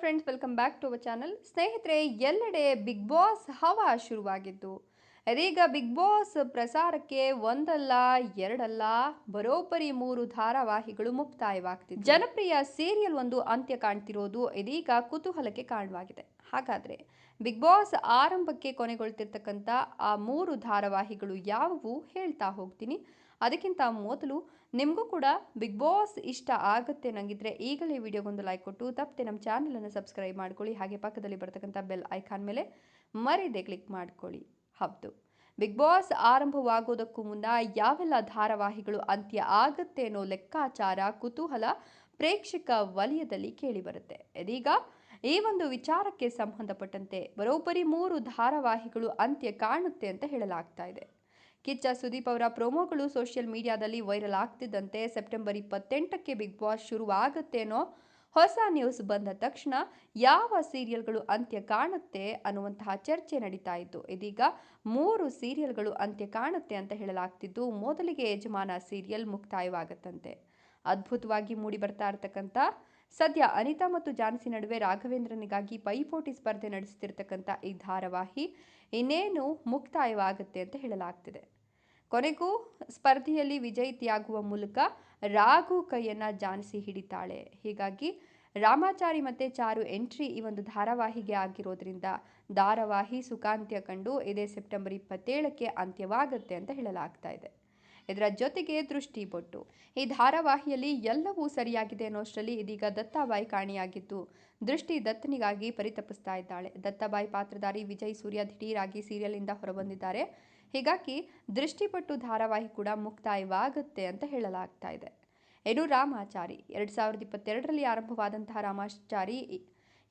Friends welcome back to our channel ಸ್ನೇಹಿತರೆ, ಎಲ್ಲೆಡೆ big boss ಹವಾ ಶುರುವಾಗಿದ್ದು. ಅದೀಗ ಬಿಗ್ ಬಾಸ್ ಪ್ರಸಾರಕ್ಕೆ ಒಂದಲ್ಲ, ಎರಡಲ್ಲ, ಬರೋಬ್ಬರಿ ಮೂರು ಧಾರಾವಾಹಿಗಳು ಮುಕ್ತಾಯವಾಗ್ತಿದೆ. ಜನಪ್ರಿಯ ಸೀರಿಯಲ್ ಒಂದು ಅಂತ್ಯ ಕಾಣ್ತಿರೋದು ಇದೀಗ ಕುತೂಹಲಕ್ಕೆ ಕಾರಣವಾಗಿದೆ. ಹಾಗಾದರೆ ಬಿಗ್ ಬಾಸ್ ಆರಂಭಕ್ಕೆ ಕೊನೆಗೊಳ್ತಿರ್ತಕ್ಕಂಥ ಆ ಮೂರು ಧಾರಾವಾಹಿಗಳು ಯಾವುವು ಹೇಳ್ತಾ ಹೋಗ್ತೀನಿ. ಅದಕ್ಕಿಂತ ಮೊದಲು ನಿಮಗೂ ಕೂಡ ಬಿಗ್ ಬಾಸ್ ಇಷ್ಟ ಆಗುತ್ತೆ ನಂಗಿದ್ರೆ ಈಗಲೇ ವಿಡಿಯೋಗೊಂದು ಲೈಕ್ ಕೊಟ್ಟು, ತಪ್ಪದೆ ನಮ್ಮ ಚಾನಲನ್ನು ಸಬ್ಸ್ಕ್ರೈಬ್ ಮಾಡ್ಕೊಳ್ಳಿ. ಹಾಗೆ ಪಕ್ಕದಲ್ಲಿ ಬರ್ತಕ್ಕಂಥ ಬೆಲ್ ಐಕಾನ್ ಮೇಲೆ ಮರೀದೆ ಕ್ಲಿಕ್ ಮಾಡ್ಕೊಳ್ಳಿ. ಹೌದು. ಬಿಗ್ ಬಾಸ್ ಆರಂಭವಾಗೋದಕ್ಕೂ ಮುನ್ನ ಯಾವೆಲ್ಲ ಧಾರಾವಾಹಿಗಳು ಅಂತ್ಯ ಆಗುತ್ತೆ ಅನ್ನೋ ಲೆಕ್ಕಾಚಾರ, ಕುತೂಹಲ ಪ್ರೇಕ್ಷಕ ವಲಯದಲ್ಲಿ ಕೇಳಿಬರುತ್ತೆ ಇದೀಗ ಈ ಒಂದು ವಿಚಾರಕ್ಕೆ ಸಂಬಂಧಪಟ್ಟಂತೆ ಬರೋಬ್ಬರಿ ಮೂರು ಧಾರಾವಾಹಿಗಳು ಅಂತ್ಯ ಕಾಣುತ್ತೆ ಅಂತ ಹೇಳಲಾಗ್ತಾ ಇದೆ. ಕಿಚ್ಚ ಸುದೀಪ್ ಅವರ ಪ್ರೋಮೋಗಳು ಸೋಷಿಯಲ್ ಮೀಡಿಯಾದಲ್ಲಿ ವೈರಲ್ ಆಗ್ತಿದ್ದಂತೆ ಸೆಪ್ಟೆಂಬರ್ ಇಪ್ಪತ್ತೆಂಟಕ್ಕೆ ಬಿಗ್ ಬಾಸ್ ಶುರುವಾಗುತ್ತೇನೋ ಹೊಸ ನ್ಯೂಸ್ ಬಂದ ತಕ್ಷಣ ಯಾವ ಸೀರಿಯಲ್ಗಳು ಅಂತ್ಯ ಕಾಣುತ್ತೆ ಅನ್ನುವಂತಹ ಚರ್ಚೆ ನಡೀತಾ ಇತ್ತು. ಇದೀಗ ಮೂರು ಸೀರಿಯಲ್ಗಳು ಅಂತ್ಯ ಕಾಣುತ್ತೆ ಅಂತ ಹೇಳಲಾಗ್ತಿದ್ದು, ಮೊದಲಿಗೆ ಯಜಮಾನ ಸೀರಿಯಲ್ ಮುಕ್ತಾಯವಾಗುತ್ತಂತೆ. ಅದ್ಭುತವಾಗಿ ಮೂಡಿ ಬರ್ತಾ ಇರತಕ್ಕಂಥ ಸದ್ಯ ಅನಿತಾ ಮತ್ತು ಜಾನ್ಸಿ ನಡುವೆ ರಾಘವೇಂದ್ರನಿಗಾಗಿ ಪೈಪೋಟಿ ಸ್ಪರ್ಧೆ ನಡೆಸ್ತಿರ್ತಕ್ಕಂಥ ಈ ಧಾರಾವಾಹಿ ಇನ್ನೇನು ಮುಕ್ತಾಯವಾಗುತ್ತೆ ಅಂತ ಹೇಳಲಾಗ್ತಿದೆ. ಕೊನೆಗೂ ಸ್ಪರ್ಧೆಯಲ್ಲಿ ವಿಜಯಿತಿಯಾಗುವ ಮೂಲಕ ರಾಘು ಕೈಯನ್ನ ಜಾನ್ಸಿ ಹಿಡಿತಾಳೆ. ಹೀಗಾಗಿ ರಾಮಾಚಾರಿ ಮತ್ತೆ ಚಾರು ಎಂಟ್ರಿ ಈ ಒಂದು ಧಾರಾವಾಹಿಗೆ ಆಗಿರೋದ್ರಿಂದ ಧಾರಾವಾಹಿ ಸುಖಾಂತ್ಯ ಕಂಡು ಇದೇ ಸೆಪ್ಟೆಂಬರ್ ಇಪ್ಪತ್ತೇಳಕ್ಕೆ ಅಂತ್ಯವಾಗುತ್ತೆ ಅಂತ ಹೇಳಲಾಗ್ತಾ ಇದೆ. ಇದರ ಜೊತೆಗೆ ದೃಷ್ಟಿ ಬೊಟ್ಟು. ಈ ಧಾರಾವಾಹಿಯಲ್ಲಿ ಎಲ್ಲವೂ ಸರಿಯಾಗಿದೆ ಅನ್ನೋಷ್ಟರಲ್ಲಿ ಇದೀಗ ದತ್ತಾಬಾಯಿ ಕಾಣಿಯಾಗಿದ್ದು, ದೃಷ್ಟಿ ದತ್ತನಿಗಾಗಿ ಪರಿತಪಿಸ್ತಾ ಇದ್ದಾಳೆ. ದತ್ತಾಬಾಯಿ ಪಾತ್ರಧಾರಿ ವಿಜಯ್ ಸೂರ್ಯ ದಿಢೀರಾಗಿ ಸೀರಿಯಲ್ನಿಂದ ಹೊರಬಂದಿದ್ದಾರೆ. ಹೀಗಾಗಿ ದೃಷ್ಟಿಪಟ್ಟು ಧಾರಾವಾಹಿ ಕೂಡ ಮುಕ್ತಾಯವಾಗುತ್ತೆ ಅಂತ ಹೇಳಲಾಗ್ತಾ ಇದೆ. ಇನ್ನು ರಾಮಾಚಾರಿ, ಎರಡು ಸಾವಿರದ ಇಪ್ಪತ್ತೆರಡರಲ್ಲಿ ಆರಂಭವಾದಂತಹ ರಾಮಾಚಾರಿ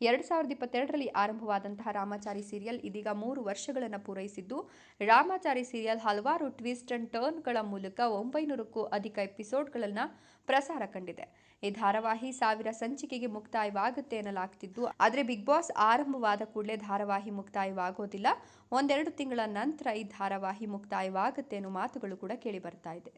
ಎರಡು ಸಾವಿರದ ಇಪ್ಪತ್ತೆರಡರಲ್ಲಿ ಆರಂಭವಾದಂತಹ ರಾಮಾಚಾರಿ ಸೀರಿಯಲ್ ಇದೀಗ ಮೂರು ವರ್ಷಗಳನ್ನು ಪೂರೈಸಿದ್ದು, ರಾಮಾಚಾರಿ ಸೀರಿಯಲ್ ಹಲವಾರು ಟ್ವಿಸ್ಟ್ ಅಂಡ್ ಟರ್ನ್ಗಳ ಮೂಲಕ ಒಂಬೈನೂರಕ್ಕೂ ಅಧಿಕ ಎಪಿಸೋಡ್ಗಳನ್ನು ಪ್ರಸಾರ ಕಂಡಿದೆ. ಈ ಧಾರಾವಾಹಿ ಸಾವಿರ ಸಂಚಿಕೆಗೆ ಮುಕ್ತಾಯವಾಗುತ್ತೆ ಎನ್ನಲಾಗ್ತಿದ್ದು, ಆದರೆ ಬಿಗ್ ಬಾಸ್ ಆರಂಭವಾದ ಕೂಡಲೇ ಧಾರಾವಾಹಿ ಮುಕ್ತಾಯವಾಗೋದಿಲ್ಲ. ಒಂದೆರಡು ತಿಂಗಳ ನಂತರ ಈ ಧಾರಾವಾಹಿ ಮುಕ್ತಾಯವಾಗುತ್ತೆ ಅನ್ನೋ ಮಾತುಗಳು ಕೂಡ ಕೇಳಿ ಬರ್ತಾ ಇದೆ.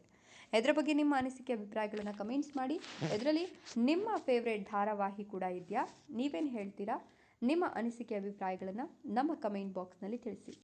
ಇದರ ಬಗ್ಗೆ ನಿಮ್ಮ ಅನಿಸಿಕೆ, ಅಭಿಪ್ರಾಯಗಳನ್ನು ಕಮೆಂಟ್ಸ್ ಮಾಡಿ. ಇದರಲ್ಲಿ ನಿಮ್ಮ ಫೇವ್ರೇಟ್ ಧಾರಾವಾಹಿ ಕೂಡ ಇದೆಯಾ? ನೀವೇನು ಹೇಳ್ತೀರಾ? ನಿಮ್ಮ ಅನಿಸಿಕೆ, ಅಭಿಪ್ರಾಯಗಳನ್ನು ನಮ್ಮ ಕಮೆಂಟ್ ಬಾಕ್ಸ್ನಲ್ಲಿ ತಿಳಿಸಿ.